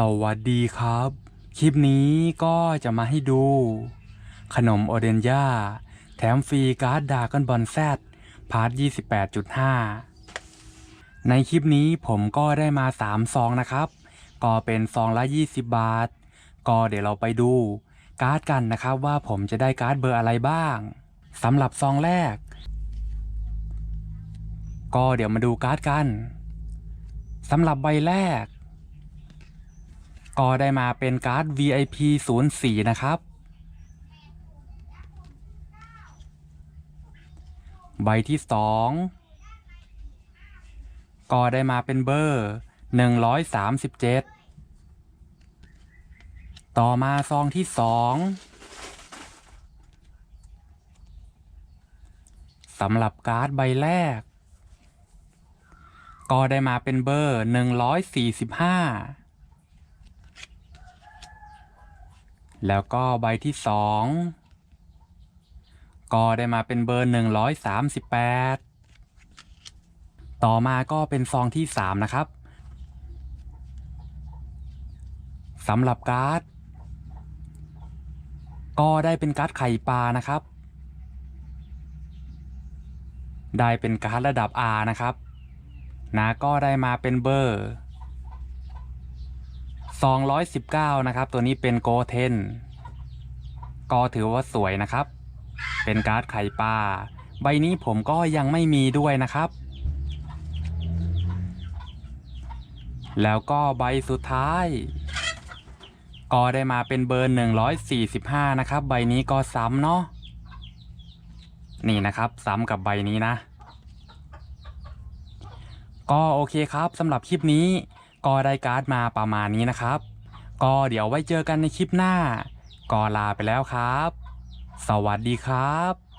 สวัสดีครับ คลิปนี้ก็จะมาให้ดู ขนมโอเดนย่า แถมฟรีการ์ดดากอนบอลแซดพาร์ท 28.5 ในคลิปนี้ผมก็ได้มา 3 ซองนะครับ ก็เป็นซองละ 20 บาท ก็เดี๋ยวเราไปดูการ์ดกันนะครับว่าผมจะได้การ์ดเบอร์อะไรบ้างสำหรับซองแรก ก็เดี๋ยวมาดูการ์ดกันสำหรับใบแรก ก็ได้มาเป็นการ์ด VIP 04 นะครับ ใบที่ 2 ก็ได้มาเป็นเบอร์ 137 ต่อมาซองที่ 2สำหรับการ์ดใบแรก ก็ได้มาเป็นเบอร์ 145 แล้วก็ใบที่สองก็ได้มาเป็นเบอร์ 138 ต่อมาก็เป็นซองที่ 3 นะครับสำหรับการ์ด ก็ได้เป็นการ์ดไข่ปลานะครับ ได้เป็นการ์ดระดับ R นะครับ นะก็ได้มาเป็นเบอร์ 219 นะครับ ตัวนี้เป็นโกเทนก็ถือว่าสวยนะครับ เป็นการ์ดไข่ปลาใบนี้ผมก็ยังไม่มีด้วยนะครับ แล้วก็ใบสุดท้าย ก็ได้มาเป็นเบอร์ 145 นะครับ ใบนี้ก็ซ้ำเนาะนี่นะครับซ้ำกับใบนี้นะ ก็โอเคครับสำหรับคลิปนี้ ก็ได้การ์ดมาประมาณนี้นะครับ ก็เดี๋ยวไว้เจอกันในคลิปหน้า ก็ลาไปแล้วครับ สวัสดีครับ